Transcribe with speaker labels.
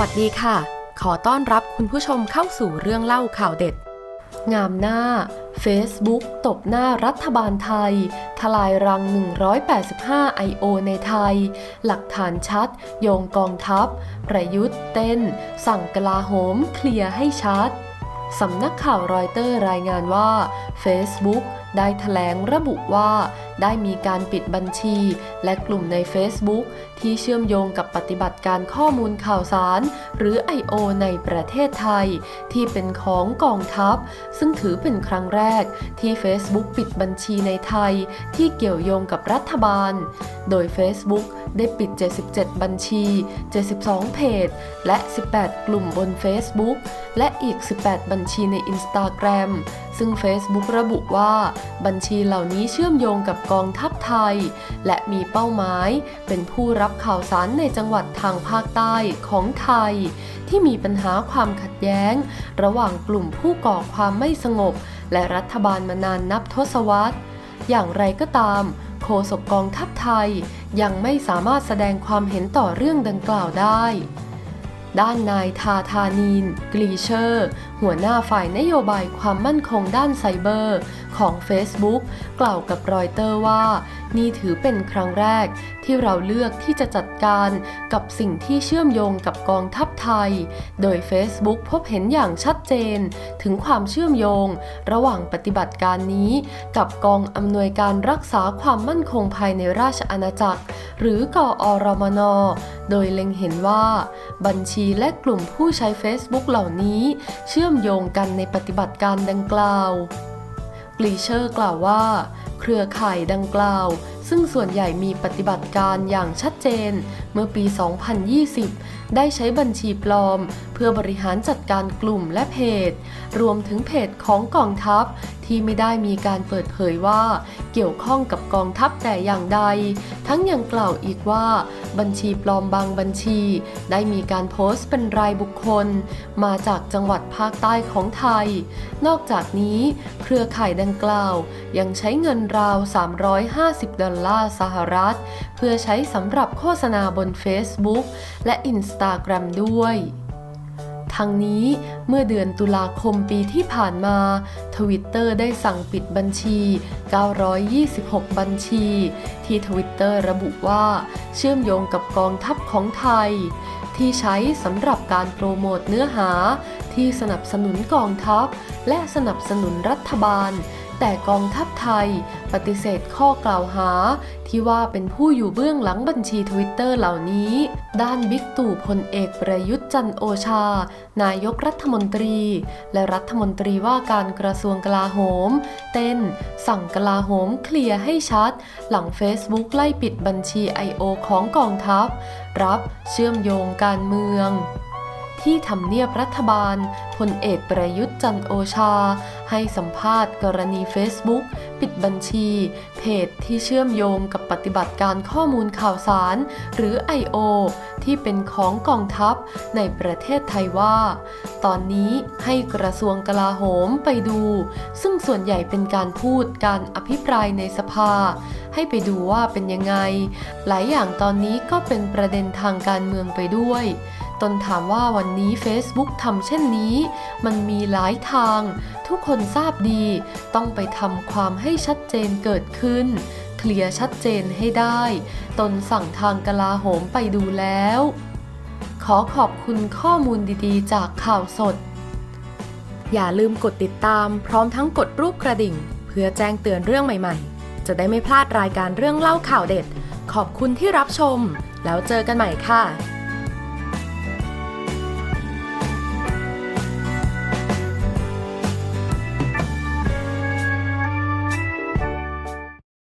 Speaker 1: วัสดีค่ะ ขอต้อนรับคุณผู้ชมเข้าสู่เรื่องเล่าข่าวเด็ด งามหน้า Facebook ตบหน้ารัฐบาลไทย ทลายรัง 185 I.O. ในไทย หลักฐานชัด โยงกองทัพ ประยุทธ์เต้น สั่งกลาโหมเคลียร์ให้ชัด สำนักข่าวรอยเตอร์รายงานว่า Facebook ได้แถลงระบุว่า ได้มีการปิดบัญชี และกลุ่มใน Facebook ที่เชื่อมโยงกับปฏิบัติการข้อมูลข่าวสาร หรือ I.O. ในประเทศไทย ที่เป็นของกองทัพ ซึ่งถือเป็นครั้งแรกที่ Facebook ปิดบัญชีในไทย ที่เกี่ยวโยงกับรัฐบาล โดย Facebook ได้ปิด 77 บัญชี 72 เพจ และ 18 กลุ่มบน Facebook และอีก 18 บัญชีใน Instagram ซึ่ง Facebook ระบุว่าบัญชีเหล่านี้เชื่อมโยงกับกองทัพไทย และมีเป้าหมายเป็นผู้รับข่าวสารในจังหวัดทางภาคใต้ของไทย ที่มีปัญหาความขัดแย้ง ระหว่างกลุ่มผู้ก่อความไม่สงบ และรัฐบาลมานานนับทศวรรษ อย่างไรก็ตาม โฆษกกองทัพไทยยังไม่สามารถแสดงความเห็นต่อเรื่องดังกล่าวได้ด้านนายทาธานีนกรีเชอร์ หัวหน้าฝ่ายนโยบายความมั่นคงด้านไซเบอร์ ของ Facebook กล่าวกับรอยเตอร์ว่า นี่ถือเป็นครั้งแรกที่เราเลือกที่จะจัดการกับสิ่งที่เชื่อมโยงกับกองทัพไทย โดย Facebook พบเห็นอย่างชัดเจน ถึงความเชื่อมโยง ระหว่างปฏิบัติการนี้ กับกองอำนวยการรักษาความมั่นคงภายในราชอาณาจักร หรือกอรมน โดยเล็งเห็นว่า บัญชีและกลุ่มผู้ใช้ Facebook เหล่านี้ เชื่อมโยงกันในปฏิบัติการดังกล่าว กลีเชอร์กล่าวว่า เครือข่ายดังกล่าว ซึ่งส่วนใหญ่มีปฏิบัติการอย่างชัดเจน เมื่อปี 2020 ได้ใช้บัญชีปลอม เพื่อบริหารจัดการกลุ่มและเพจ รวมถึงเพจของกองทัพ ที่ไม่ได้มีการเปิดเผยว่า เกี่ยวข้องกับกองทัพแต่อย่างใด ทั้งยังกล่าวอีกว่า บัญชีปลอมบางบัญชี ได้มีการโพสต์เป็นรายบุคคล มาจากจังหวัดภาคใต้ของไทย นอกจากนี้ เครือข่ายดังกล่าว ยังใช้เงินราว 350 ดอลลาร์สหรัฐ เพื่อใช้สำหรับโฆษณาบน Facebook และ Instagram ด้วย ทั้งนี้เมื่อเดือนตุลาคมปีที่ผ่านมาทวิตเตอร์ได้สั่งปิดบัญชี 926 บัญชี ที่ทวิตเตอร์ระบุว่าเชื่อมโยงกับกองทัพของไทย ที่ใช้สำหรับการโปรโมทเนื้อหา ที่สนับสนุนกองทัพ และสนับสนุนรัฐบาลแต่กองทัพไทยปฏิเสธข้อกล่าวหา ที่ว่าเป็นผู้อยู่เบื้องหลังบัญชีทวิตเตอร์เหล่านี้ ด้านบิ๊กตู่พลเอกประยุทธ์จันโอชา นายกรัฐมนตรี และรัฐมนตรีว่าการกระทรวงกลาโหม เต้น สั่งกลาโหมเคลียร์ให้ชัด หลัง Facebook ไล่ปิดบัญชี I.O. ของกองทัพ รับเชื่อมโยงการเมือง ที่ทำเนียบรัฐบาลพลเอกประยุทธ์จันโอชา ให้สัมภาษณ์กรณี Facebook ปิดบัญชี เพจที่เชื่อมโยงกับปฏิบัติการข้อมูลข่าวสาร หรือ I.O. ที่เป็นของกองทัพในประเทศไทยว่า ตอนนี้ให้กระทรวงกลาโหมไปดู ซึ่งส่วนใหญ่เป็นการพูดการอภิปรายในสภา ให้ไปดูว่าเป็นยังไง หลายอย่างตอนนี้ก็เป็นประเด็นทางการเมืองไปด้วย ตนถามว่าวันนี้ Facebook ทำเช่นนี้ มันมีหลายทาง ทุกคนทราบดี ต้องไปทำความให้ชัดเจนเกิดขึ้น เคลียร์ชัดเจนให้ได้ ตนสั่งทางกลาโหมไปดูแล้ว ขอขอบคุณข้อมูลดีๆ จากข่าวสด อย่าลืมกดติดตาม พร้อมทั้งกดรูปกระดิ่ง เพื่อแจ้งเตือนเรื่องใหม่ๆ จะได้ไม่พลาดรายการเรื่องเล่าข่าวเด็ด ขอบคุณที่รับชม แล้วเจอกันใหม่ค่ะ